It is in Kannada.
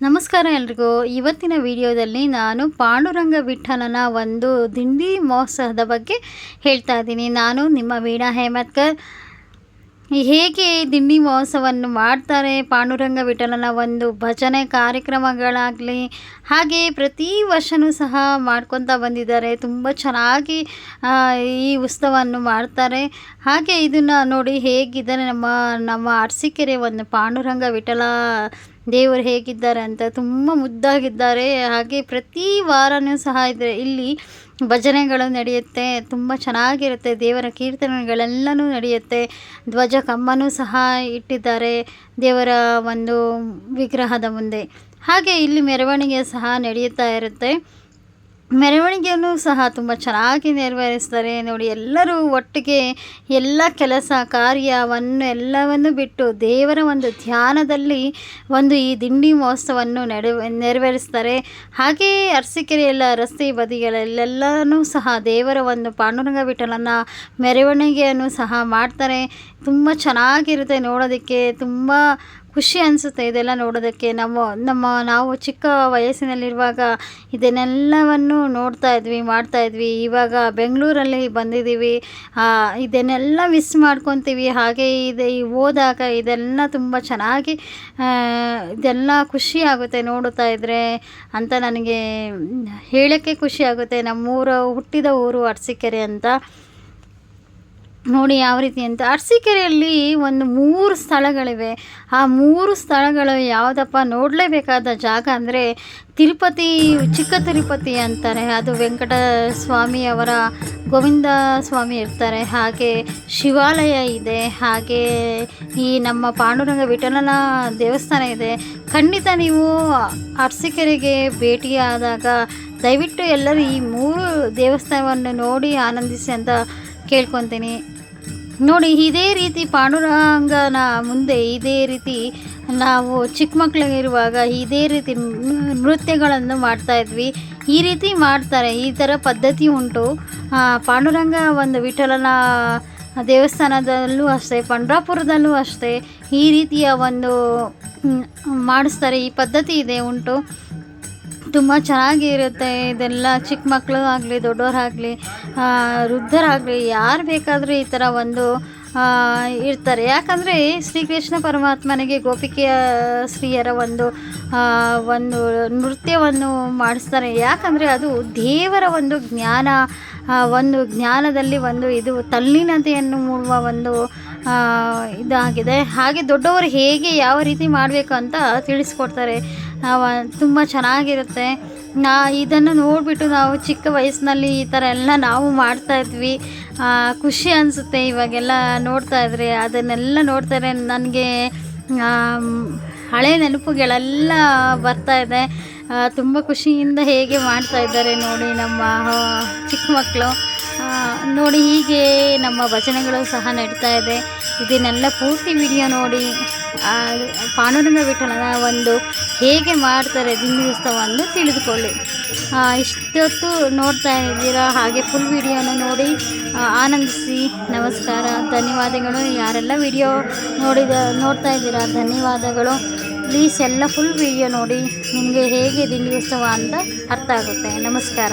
ನಮಸ್ಕಾರ ಎಲ್ರಿಗೂ. ಇವತ್ತಿನ ವಿಡಿಯೋದಲ್ಲಿ ನಾನು ಪಾಂಡುರಂಗ ವಿಠಲನ ಒಂದು ದಿಂಡಿ ಮಹೋತ್ಸವದ ಬಗ್ಗೆ ಹೇಳ್ತಾ ಇದ್ದೀನಿ. ನಾನು ನಿಮ್ಮ ವೀಣಾ ಹೇಮತ್ಕರ್. ಹೇಗೆ ದಿಂಡಿ ಮಹೋತ್ಸವವನ್ನು ಮಾಡ್ತಾರೆ ಪಾಂಡುರಂಗ ವಿಠಲನ ಒಂದು ಭಜನೆ ಕಾರ್ಯಕ್ರಮಗಳಾಗಲಿ, ಹಾಗೆ ಪ್ರತಿ ವರ್ಷವೂ ಸಹ ಮಾಡ್ಕೊತಾ ಬಂದಿದ್ದಾರೆ. ತುಂಬ ಚೆನ್ನಾಗಿ ಈ ಉತ್ಸವವನ್ನು ಮಾಡ್ತಾರೆ. ಹಾಗೆ ಇದನ್ನು ನೋಡಿ ಹೇಗಿದ್ದಾರೆ ನಮ್ಮ ನಮ್ಮ ಅರಸೀಕೆರೆ ಒಂದು ಪಾಂಡುರಂಗ ವಿಠಲ ದೇವರು ಹೇಗಿದ್ದಾರೆ ಅಂತ ತುಂಬ ಮುದ್ದಾಗಿದ್ದಾರೆ. ಹಾಗೆ ಪ್ರತಿ ವಾರನೂ ಸಹ ಇದ್ರೆ ಇಲ್ಲಿ ಭಜನೆಗಳು ನಡೆಯುತ್ತೆ, ತುಂಬ ಚೆನ್ನಾಗಿರುತ್ತೆ. ದೇವರ ಕೀರ್ತನೆಗಳೆಲ್ಲನೂ ನಡೆಯುತ್ತೆ. ಧ್ವಜ ಕಂಬನೂ ಸಹ ಇಟ್ಟಿದ್ದಾರೆ ದೇವರ ಒಂದು ವಿಗ್ರಹದ ಮುಂದೆ. ಹಾಗೆ ಇಲ್ಲಿ ಮೆರವಣಿಗೆ ಸಹ ನಡೆಯುತ್ತಾ ಇರುತ್ತೆ. ಮೆರವಣಿಗೆಯನ್ನು ಸಹ ತುಂಬ ಚೆನ್ನಾಗಿ ನೆರವೇರಿಸ್ತಾರೆ. ನೋಡಿ, ಎಲ್ಲರೂ ಒಟ್ಟಿಗೆ ಎಲ್ಲ ಕೆಲಸ ಕಾರ್ಯವನ್ನು ಎಲ್ಲವನ್ನು ಬಿಟ್ಟು ದೇವರ ಒಂದು ಧ್ಯಾನದಲ್ಲಿ ಒಂದು ಈ ದಿಂಡಿ ಮಹೋತ್ಸವವನ್ನು ನಡೆ ನೆರವೇರಿಸ್ತಾರೆ. ಹಾಗೆಯೇ ಅರಸೀಕೆರೆಯಲ್ಲ ರಸ್ತೆ ಬದಿಗಳಲ್ಲೆಲ್ಲನೂ ಸಹ ದೇವರ ಒಂದು ಪಾಂಡುರಂಗ ವಿಠಲನ ಮೆರವಣಿಗೆಯನ್ನು ಸಹ ಮಾಡ್ತಾರೆ. ತುಂಬ ಚೆನ್ನಾಗಿರುತ್ತೆ ನೋಡೋದಕ್ಕೆ. ತುಂಬ ಖುಷಿ ಅನಿಸುತ್ತೆ ಇದೆಲ್ಲ ನೋಡೋದಕ್ಕೆ. ನಮ್ಮ ನಮ್ಮ ನಾವು ಚಿಕ್ಕ ವಯಸ್ಸಿನಲ್ಲಿರುವಾಗ ಇದನ್ನೆಲ್ಲವನ್ನು ನೋಡ್ತಾ ಇದ್ವಿ, ಮಾಡ್ತಾ ಇದ್ವಿ. ಇವಾಗ ಬೆಂಗಳೂರಲ್ಲಿ ಬಂದಿದ್ದೀವಿ. ಇದನ್ನೆಲ್ಲ ಮಿಸ್ ಮಾಡ್ಕೊತೀವಿ. ಹಾಗೆ ಇದೆ, ಈ ಹೋದಾಗ ಇದೆಲ್ಲ ತುಂಬ ಚೆನ್ನಾಗಿ ಇದೆಲ್ಲ ಖುಷಿ ಆಗುತ್ತೆ ನೋಡುತ್ತಾ ಇದ್ದರೆ ಅಂತ ನನಗೆ ಹೇಳೋಕ್ಕೆ ಖುಷಿ ಆಗುತ್ತೆ. ನಮ್ಮೂರು, ಹುಟ್ಟಿದ ಊರು ಅರಸೀಕೆರೆ ಅಂತ. ನೋಡಿ ಯಾವ ರೀತಿ ಅಂತ. ಅರಸೀಕೆರೆಯಲ್ಲಿ ಒಂದು ಮೂರು ಸ್ಥಳಗಳಿವೆ. ಆ ಮೂರು ಸ್ಥಳಗಳು ಯಾವುದಪ್ಪ ನೋಡಲೇಬೇಕಾದ ಜಾಗ ಅಂದರೆ ತಿರುಪತಿ, ಚಿಕ್ಕ ತಿರುಪತಿ ಅಂತಾರೆ. ಅದು ವೆಂಕಟ ಸ್ವಾಮಿಯವರ ಗೋವಿಂದ ಸ್ವಾಮಿ ಇರ್ತಾರೆ. ಹಾಗೆ ಶಿವಾಲಯ ಇದೆ. ಹಾಗೆ ಈ ನಮ್ಮ ಪಾಂಡುರಂಗ ವಿಠಲನ ದೇವಸ್ಥಾನ ಇದೆ. ಖಂಡಿತ ನೀವು ಅರಸೀಕೆರೆಗೆ ಭೇಟಿಯಾದಾಗ ದಯವಿಟ್ಟು ಎಲ್ಲರೂ ಈ ಮೂರು ದೇವಸ್ಥಾನವನ್ನು ನೋಡಿ ಆನಂದಿಸಿ ಅಂತ ಕೇಳ್ಕೊತೀನಿ. ನೋಡಿ, ಇದೇ ರೀತಿ ಪಾಂಡುರಂಗನ ಮುಂದೆ ಇದೇ ರೀತಿ ನಾವು ಚಿಕ್ಕ ಮಕ್ಕಳಿರುವಾಗ ಇದೇ ರೀತಿ ನೃತ್ಯಗಳನ್ನು ಮಾಡ್ತಾ ಇದ್ವಿ. ಈ ರೀತಿ ಮಾಡ್ತಾರೆ, ಈ ಥರ ಪದ್ಧತಿ ಉಂಟು. ಪಾಂಡುರಂಗ ಒಂದು ವಿಠಲನ ದೇವಸ್ಥಾನದಲ್ಲೂ ಅಷ್ಟೇ, ಪಂಡ್ರಾಪುರದಲ್ಲೂ ಅಷ್ಟೇ ಈ ರೀತಿಯ ಒಂದು ಮಾಡಿಸ್ತಾರೆ, ಈ ಪದ್ಧತಿ ಇದೆ ಉಂಟು. ತುಂಬ ಚೆನ್ನಾಗಿರುತ್ತೆ ಇದೆಲ್ಲ. ಚಿಕ್ಕ ಮಕ್ಕಳು ಆಗಲಿ ದೊಡ್ಡವರಾಗಲಿ ವೃದ್ಧರಾಗಲಿ, ಯಾರು ಬೇಕಾದರೂ ಈ ಥರ ಒಂದು ಇರ್ತಾರೆ. ಯಾಕಂದರೆ ಶ್ರೀಕೃಷ್ಣ ಪರಮಾತ್ಮನಿಗೆ ಗೋಪಿಕೆಯ ಸ್ತ್ರೀಯರ ಒಂದು ಒಂದು ನೃತ್ಯವನ್ನು ಮಾಡಿಸ್ತಾರೆ. ಯಾಕಂದರೆ ಅದು ದೇವರ ಒಂದು ಜ್ಞಾನ ಒಂದು ಜ್ಞಾನದಲ್ಲಿ ಒಂದು ಇದು ತಲ್ಲೀನತೆಯನ್ನು ಮೂಡುವ ಒಂದು ಇದಾಗಿದೆ. ಹಾಗೆ ದೊಡ್ಡವರು ಹೇಗೆ ಯಾವ ರೀತಿ ಮಾಡಬೇಕು ಅಂತ ತಿಳಿಸ್ಕೊಡ್ತಾರೆ. ತುಂಬ ಚೆನ್ನಾಗಿರುತ್ತೆ. ನಾ ಇದನ್ನು ನೋಡಿಬಿಟ್ಟು ನಾವು ಚಿಕ್ಕ ವಯಸ್ಸಿನಲ್ಲಿ ಈ ಥರ ಎಲ್ಲ ನಾವು ಮಾಡ್ತಾ ಇದ್ವಿ. ಖುಷಿ ಅನಿಸುತ್ತೆ ಇವಾಗೆಲ್ಲ ನೋಡ್ತಾ ಇದ್ರೆ. ಅದನ್ನೆಲ್ಲ ನೋಡ್ತಾರೆ ನನಗೆ ಹಳೆ ನೆನಪುಗಳೆಲ್ಲ ಬರ್ತಾ ಇದೆ. ತುಂಬ ಖುಷಿಯಿಂದ ಹೇಗೆ ಮಾಡ್ತಾ ಇದ್ದಾರೆ ನೋಡಿ ನಮ್ಮ ಚಿಕ್ಕ ಮಕ್ಕಳು ನೋಡಿ ಹೀಗೆ ನಮ್ಮ ಭಜನೆಗಳು ಸಹ ನಡೀತಾ ಇದೆ. ಇದನ್ನೆಲ್ಲ ಪೂರ್ತಿ ವಿಡಿಯೋ ನೋಡಿ. ಪಾಂಡುರಂಗ ವಿಠಲನ ಒಂದು ಹೇಗೆ ಮಾಡ್ತಾರೆ ಅಂತ ತಿಳಿದುಕೊಳ್ಳಿ. ಇಷ್ಟೊತ್ತು ನೋಡ್ತಾ ಇದ್ದೀರಾ? ಹಾಗೆ ಫುಲ್ ವಿಡಿಯೋನ ನೋಡಿ ಆನಂದಿಸಿ. ನಮಸ್ಕಾರ, ಧನ್ಯವಾದಗಳು. ಯಾರೆಲ್ಲ ವಿಡಿಯೋ ನೋಡಿದ, ನೋಡ್ತಾ ಇದ್ದೀರಾ, ಧನ್ಯವಾದಗಳು. ಪ್ಲೀಸ್ ಎಲ್ಲ ಫುಲ್ ವಿಡಿಯೋ ನೋಡಿ, ನಿಮಗೆ ಹೇಗೆ ದಿಂಡಿ ಉತ್ಸವ ಅಂತ ಅರ್ಥ ಆಗುತ್ತೆ. ನಮಸ್ಕಾರ.